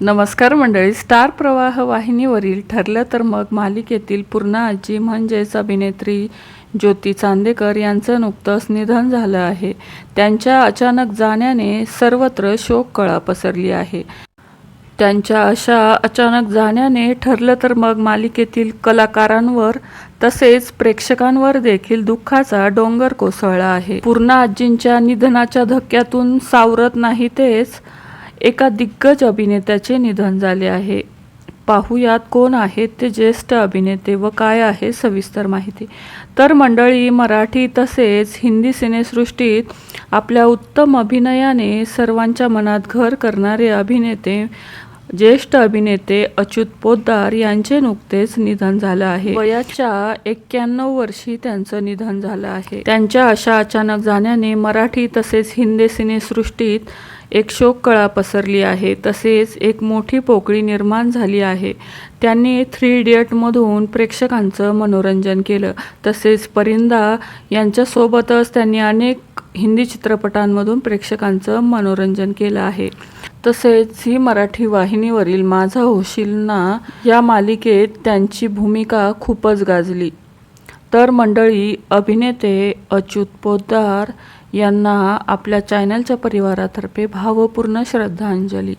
नमस्कार मंडळी स्टार प्रवाह वाहिनीवरील ठरलं तर मग मालिकेतील पूर्णा आजी म्हणजेच अभिनेत्री ज्योती चांदेकर यांचं नुकतंच निधन झालं आहे. त्यांच्या अचानक जाण्याने सर्वत्र शोक कळा पसरली आहे. त्यांच्या अशा अचानक जाण्याने ठरलं तर मग मालिकेतील कलाकारांवर तसेच प्रेक्षकांवर देखील दुःखाचा डोंगर कोसळला आहे. पूर्णा आजींच्या निधनाच्या धक्क्यातून सावरत नाही तेच एका दिग्गज अभिनेत्याचे निधन झाले आहे. पाहूयात कोण आहेत ते ज्येष्ठ अभिनेते व काय आहे सविस्तर माहिती. तर मंडळी मराठी तसेच हिंदी सिनेसृष्टीत आपल्या उत्तम अभिनयाने सर्वांच्या मनात घर करणारे अभिनेते ज्येष्ठ अभिनेते अच्युत पोद्दार यांचे नुकतेच निधन झालं आहे. वयाच्या एक्क्याण्णव वर्षी त्यांचं निधन झालं आहे. त्यांच्या अशा अचानक जाण्याने मराठी तसेच हिंदी सिनेसृष्टीत एक शोककळा पसरली आहे. तसेच एक मोठी पोकळी निर्माण झाली आहे. त्यांनी थ्री इडियटमधून प्रेक्षकांचं मनोरंजन केलं. तसेच परिंदा यांच्यासोबतच त्यांनी अनेक हिंदी चित्रपटांमधून प्रेक्षकांचं मनोरंजन केलं आहे. तसेच ही मराठी वाहिनीवरील माझा होशील ना या मालिकेत त्यांची भूमिका खूपच गाजली. तर मंडळी अभिनेते अच्युत पोद्दार यांना आपल्या चॅनलच्या परिवारातर्फे भावपूर्ण श्रद्धांजली.